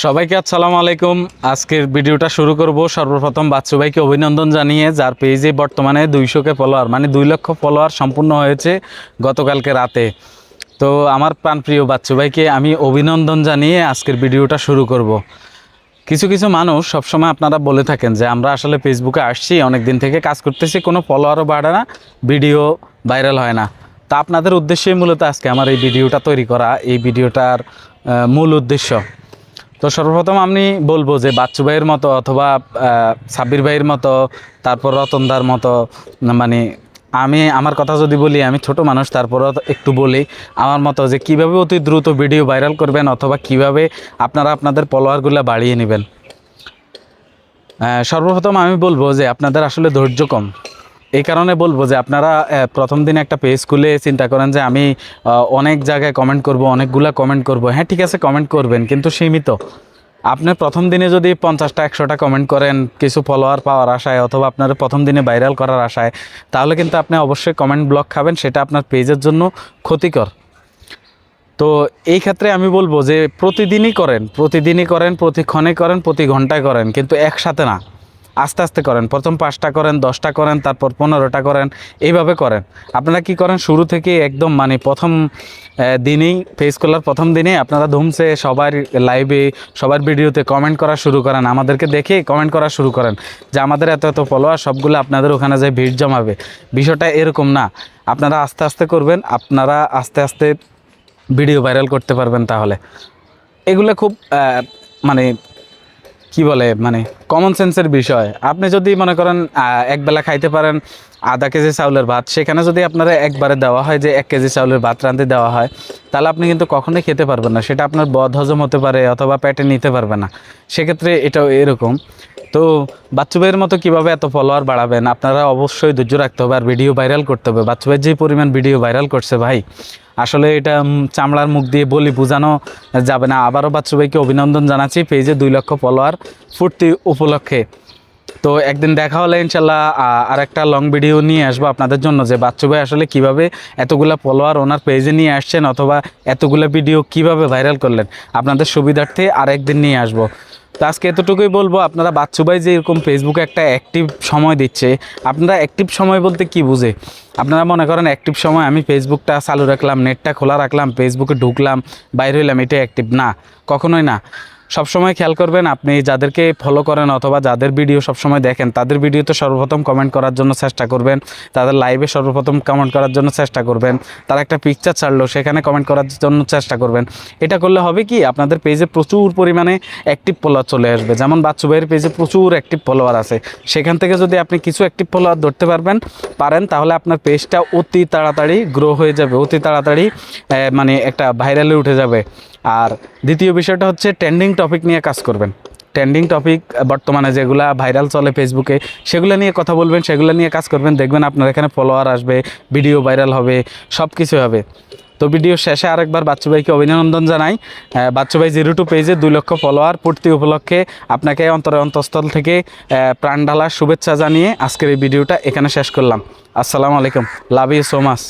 সবাইকে আসসালামু আলাইকুম। আজকের ভিডিওটা শুরু করব সর্বপ্রথম বাচ্চু ভাইকে অভিনন্দন জানিয়ে, যার পেজে বর্তমানে দুইশোকে ফলোয়ার মানে দুই লক্ষ ফলোয়ার সম্পূর্ণ হয়েছে গতকালকে রাতে। তো আমার প্রাণপ্রিয় বাচ্চু ভাইকে আমি অভিনন্দন জানিয়ে আজকের ভিডিওটা শুরু করব। কিছু কিছু মানুষ সবসময় আপনারা বলে থাকেন যে, আমরা আসলে ফেসবুকে আসছি অনেক দিন থেকে কাজ করতেছি, কোনো ফলোয়ারও বাড়ে না ভিডিও ভাইরাল হয় না। তা আপনাদের উদ্দেশ্যেই মূলত আজকে আমার এই ভিডিওটা তৈরি করা, এই ভিডিওটার মূল উদ্দেশ্য। তো সর্বপ্রথম আমি বলব যে বাচ্চু ভাইয়ের মতো অথবা সাব্বির ভাইয়ের মতো, তারপর রতনদার মতো মানে আমি, আমার কথা যদি বলি, আমি ছোট মানুষ তারপরও একটু বলি, আমার মতো যে কীভাবে অতি দ্রুত ভিডিও ভাইরাল করবেন অথবা কীভাবে আপনারা আপনাদের ফলোয়ারগুলো বাড়িয়ে নেবেন। সর্বপ্রথম আমি বলব যে আপনাদের আসলে ধৈর্য কম। এই কারণে বলব যে আপনারা প্রথম দিন একটা পেজ খুলে চিন্তা করেন যে আমি অনেক জায়গায় কমেন্ট করব, অনেকগুলা কমেন্ট করব। হ্যাঁ ঠিক আছে কমেন্ট করবেন, কিন্তু সীমিত। আপনি প্রথম দিনে যদি পঞ্চাশটা, একশোটা কমেন্ট করেন, কিছু ফলোয়ার পাওয়ার আশায়, অথবা আপনার প্রথম দিনে ভাইরাল করার আশায়, তাহলে কিন্তু আপনি অবশ্যই কমেন্ট ব্লক খাবেন, সেটা আপনার পেজের জন্য ক্ষতিকর। তো এই ক্ষেত্রে আমি বলব যে প্রতিদিনই করেন প্রতিদিনই করেন, প্রতিক্ষণে করেন, প্রতি ঘন্টায় করেন, কিন্তু একসাথে না। আস্তে আস্তে করেন। প্রথম পাঁচটা করেন, দশটা করেন, তারপর পনেরোটা করেন। এইভাবে করেন। আপনারা কি করেন? শুরু থেকে একদম মানে প্রথম দিনেই ফেস খোলার প্রথম দিনেই আপনারা ধুমসে সবার লাইভে সবার ভিডিওতে কমেন্ট করা শুরু করেন। আমাদেরকে দেখে কমেন্ট করা শুরু করেন যে আমাদের এত এত ফলোয়ার সবগুলো আপনাদের ওখানে যায় ভিড় জমাবে। বিষয়টা এরকম না। আপনারা আস্তে আস্তে করবেন, আপনারা আস্তে আস্তে ভিডিও ভাইরাল করতে পারবেন তাহলে। এগুলো খুব মানে কি বলে মানে কমন সেন্সের বিষয়। আপনি যদি মনে করেন একবেলা খাইতে পারেন আধা কেজি চাউলের ভাত, সেখানে যদি আপনারা একবারে দেওয়া হয় যে এক কেজি চাউলের ভাত রাঁধতে দেওয়া হয়, তাহলে আপনি কিন্তু কখনোই খেতে পারবেন না। সেটা আপনার বদ হজম হতে পারে অথবা পেটে নিতে পারবে না। সেক্ষেত্রে এটাও এরকম। তো বাচ্চু ভাইয়ের মতো কীভাবে এত ফলোয়ার বাড়াবেন? আপনারা অবশ্যই ধৈর্য রাখতে হবে আর ভিডিও ভাইরাল করতে হবে। বাচ্চু ভাইয়ের যে পরিমাণ ভিডিও ভাইরাল করছে ভাই আসলে এটা চামড়ার মুখ দিয়ে বলি বোঝানো যাবে না। আবারও বাচ্চু ভাইকে অভিনন্দন জানাচ্ছি, পেজে দুই লক্ষ ফলোয়ার ফুর্তি উপলক্ষে। তো একদিন দেখা হলে ইনশাল্লাহ আর একটা লং ভিডিও নিয়ে আসব আপনাদের জন্য যে বাচ্চু ভাই আসলে কীভাবে এতগুলা ফলোয়ার ওনার পেজে নিয়ে আসছেন অথবা এতগুলা ভিডিও কীভাবে ভাইরাল করলেন। আপনাদের সুবিধার্থে আর একদিন নিয়ে আসব। তো আজকে এতটুকুই বলব, আপনারা বাচ্চু ভাই যে এরকম ফেসবুকে একটা অ্যাক্টিভ সময় দিচ্ছে, আপনারা অ্যাক্টিভ সময় বলতে কি বুঝে? আপনারা মনে করেন অ্যাক্টিভ সময় আমি ফেসবুকটা চালু রাখলাম নেটটা খোলা রাখলাম ফেসবুকে ঢুকলাম, বাইরে হইলাম এটা অ্যাক্টিভ না, কখনোই না। সবসময় খেয়াল করবেন, আপনি যাদেরকে ফলো করেন অথবা যাদের ভিডিও সবসময় দেখেন, তাদের ভিডিওতে সর্বপ্রথম কমেন্ট করার জন্য চেষ্টা করবেন, তাদের লাইভে সর্বপ্রথম কমেন্ট করার জন্য চেষ্টা করবেন, তারা একটা পিকচার ছাড়লো, সেখানে কমেন্ট করার জন্য চেষ্টা করবেন। এটা করলে হবে কি, আপনাদের পেজে প্রচুর পরিমাণে অ্যাক্টিভ ফলোয়ার চলে আসবে, যেমন বাচ্চু ভাইয়ের পেজে প্রচুর অ্যাক্টিভ ফলোয়ার আছে, সেখান থেকে যদি আপনি কিছু অ্যাক্টিভ ফলোয়ার ধরতে পারবেন, পারেন, তাহলে আপনার পেজটা অতি তাড়াতাড়ি গ্রো হয়ে যাবে, অতি তাড়াতাড়ি মানে একটা ভাইরালে উঠে যাবে। আর দ্বিতীয় বিষয়টা হচ্ছে ট্রেন্ডিং টপিক নিয়ে কাজ করবেন। ট্রেন্ডিং টপিক বর্তমানে যেগুলা ভাইরাল চলে ফেসবুকে সেগুলো নিয়ে কথা বলবেন, সেগুলো নিয়ে কাজ করবেন, দেখবেন আপনার এখানে ফলোয়ার আসবে ভিডিও ভাইরাল হবে সব কিছু হবে। তো ভিডিও শেষে আরেকবার বাচ্চু ভাইকে অভিনন্দন জানাই। বাচ্চু ভাই জিরো টু পেজে দুই লক্ষ ফলোয়ার পূর্তি উপলক্ষে আপনাকে অন্তরে অন্তঃস্থল থেকে প্রাণ ঢালার শুভেচ্ছা জানিয়ে আজকের এই ভিডিওটা এখানে শেষ করলাম। আসসালামু আলাইকুম লাভ ইউ সো মাচ